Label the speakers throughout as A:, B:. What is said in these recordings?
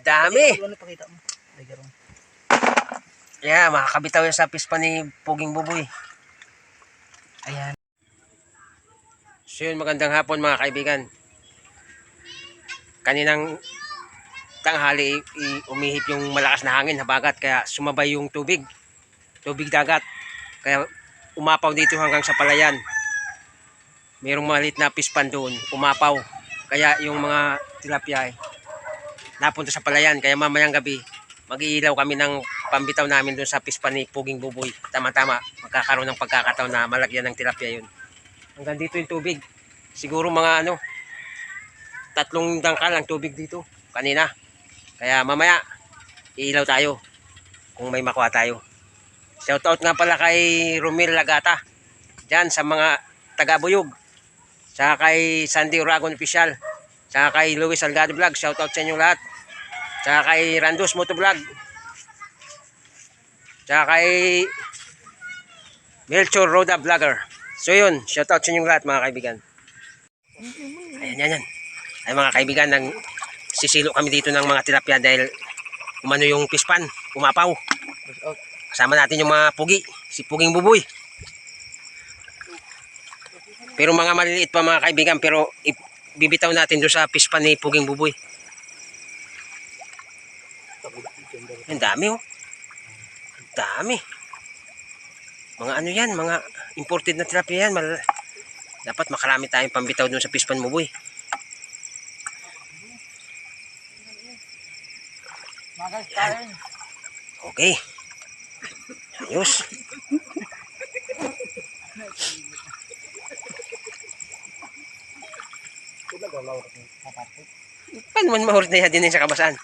A: Dami. Yeah, makakabitaw yan sa pispa ni Puging Buboy.
B: Ayan.
A: So yun, magandang hapon mga kaibigan. Kaninang tanghali umihip yung malakas na hangin, habagat, kaya sumabay yung tubig. Tubig dagat. Kaya umapaw dito hanggang sa palayan. Mayroong maliit na pispan doon, umapaw. Kaya yung mga tilapia ay napunta sa palayan. Kaya mamayang gabi, mag-iilaw kami ng pambitaw namin doon sa pispan ni Puging Buboy. Tama-tama, magkakaroon ng pagkakataon na malagyan ng tilapia yun. Hanggang dito yung tubig. Siguro mga ano, tatlong dangkal ang tubig dito kanina. Kaya mamaya, iilaw tayo kung may makuha tayo. Shoutout nga pala kay Romil Lagata. Diyan sa mga taga-buyog. Saka kay Sandy Uragon Official. Saka kay Luis Salgado Vlog. Shoutout sa inyo lahat. Saka kay Randos Moto Vlog. Saka kay Melchor Roda Vlogger. So yun, shoutout sa inyong lahat mga kaibigan. Ayan, yan, yan. Ay mga kaibigan, nang sisilo kami dito ng mga tilapia dahil umano yung pispan, umapaw. Kasama natin yung mga pugi, si Puging Buboy. Pero mga maliliit pa mga kaibigan, pero bibitaw natin doon sa pispan ni Puging Buboy. Ang dami oh. Ang dami. Mga ano yan, mga imported na tilapia yan. Mal dapat makarami tayong pambitaw doon sa pispan mo, boy.
B: Kain.
A: Okay. Ayos. Paano man mahurot na din sa kabasan?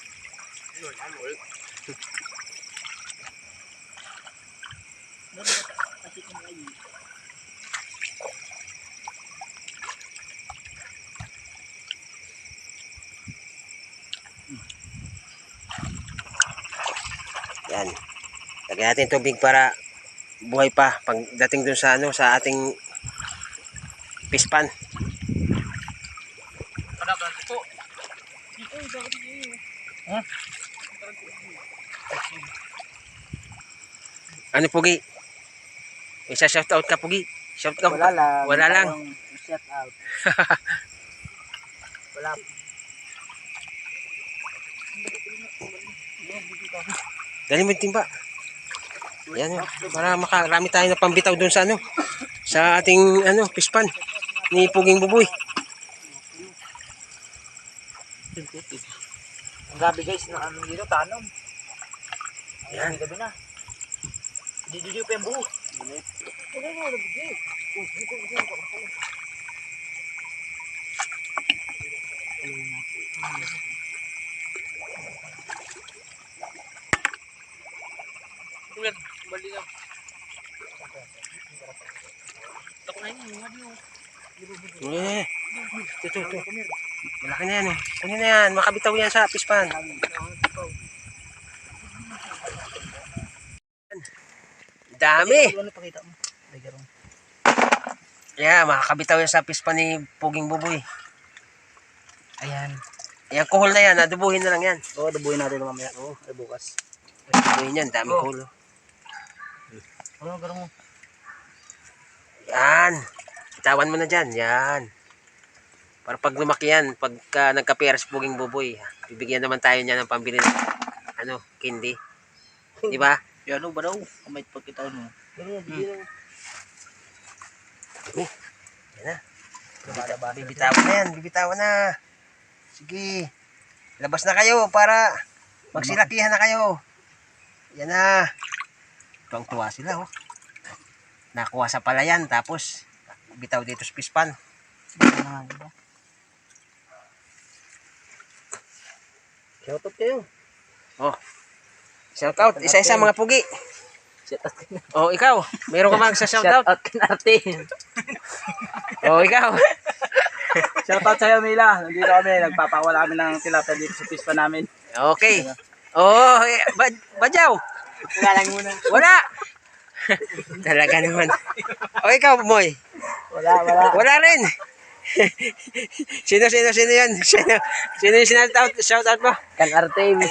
A: Yan. Lagyan natin tubig para buhay pa pagdating dun sa ano sa ating pispan.
B: Panagan po.
A: Ano Pugi? Isa shout out ka Pugi. Shout out.
B: Wala lang.
A: Wala lang.
B: Shout out. Wala.
A: Dali mo timba. Yan para makarami tayo na pambitaw dun sa ano sa ating ano pispan ni Puging Buboy.
B: Ang grabe guys, na ano dito, tanong.
A: Yan.
B: Ayan, gabi na. Dididi pa yung buo. Bulan, bali na. Tako na yun, wadi yun.
A: Eh. Ito, ito. Malaki na yan eh. Kunin na yan. Makabitaw yan sa pispan. Dami.
B: Ano.
A: Yeah, makakabitaw yan sa pispan ni Puging Buboy.
B: Ayan.
A: Yan, kuhol na yan. Adubuhin na lang yan.
B: Oo, dabuhin natin mamaya. Oo, ay bukas.
A: Adubuhin yan. Dami
B: Oh.
A: kuhol.
B: Ano, garong mo?
A: Yan. Bitawan mo na dyan. Yan. Para pag lumaki yan, pagka nagkapera si Puging Buboy, bibigyan naman tayo niya ng pambili ng ano, candy. Di ba?
B: Yan, ano ba daw? Kamay pagkita mo. Garong, bigyan mo.
A: Yan na.
B: Bada-bada.
A: Bibitawan na yan. Bibitawan na. Sige. Labas na kayo para magsilakihan na kayo. Yan na. Tuwang tuwa sila oh. Nakuha sa palayan tapos bitaw dito sa pispan.
B: Ano, diba? Shoutout kayo.
A: Oh. Shout out. Isa-isa mga pugi.
B: Shoutout.
A: Oh, ikaw. Meron ka mag sa shout out?
B: Shoutout kay Martin.
A: Oh, ikaw.
B: Shoutout sa'yo, Mila. Nandito kami. Nagpapawala kami ng tilapia dito sa pispa namin.
A: Okay. Oh, eh, ba badyaw.
B: Wala lang muna.
A: Wala. Talaga naman. O ikaw, Moy.
B: Wala, wala.
A: Wala rin. sino, sino, sino yan? Sino, sino yung sinaltout, shout out mo?
B: Kang Artem.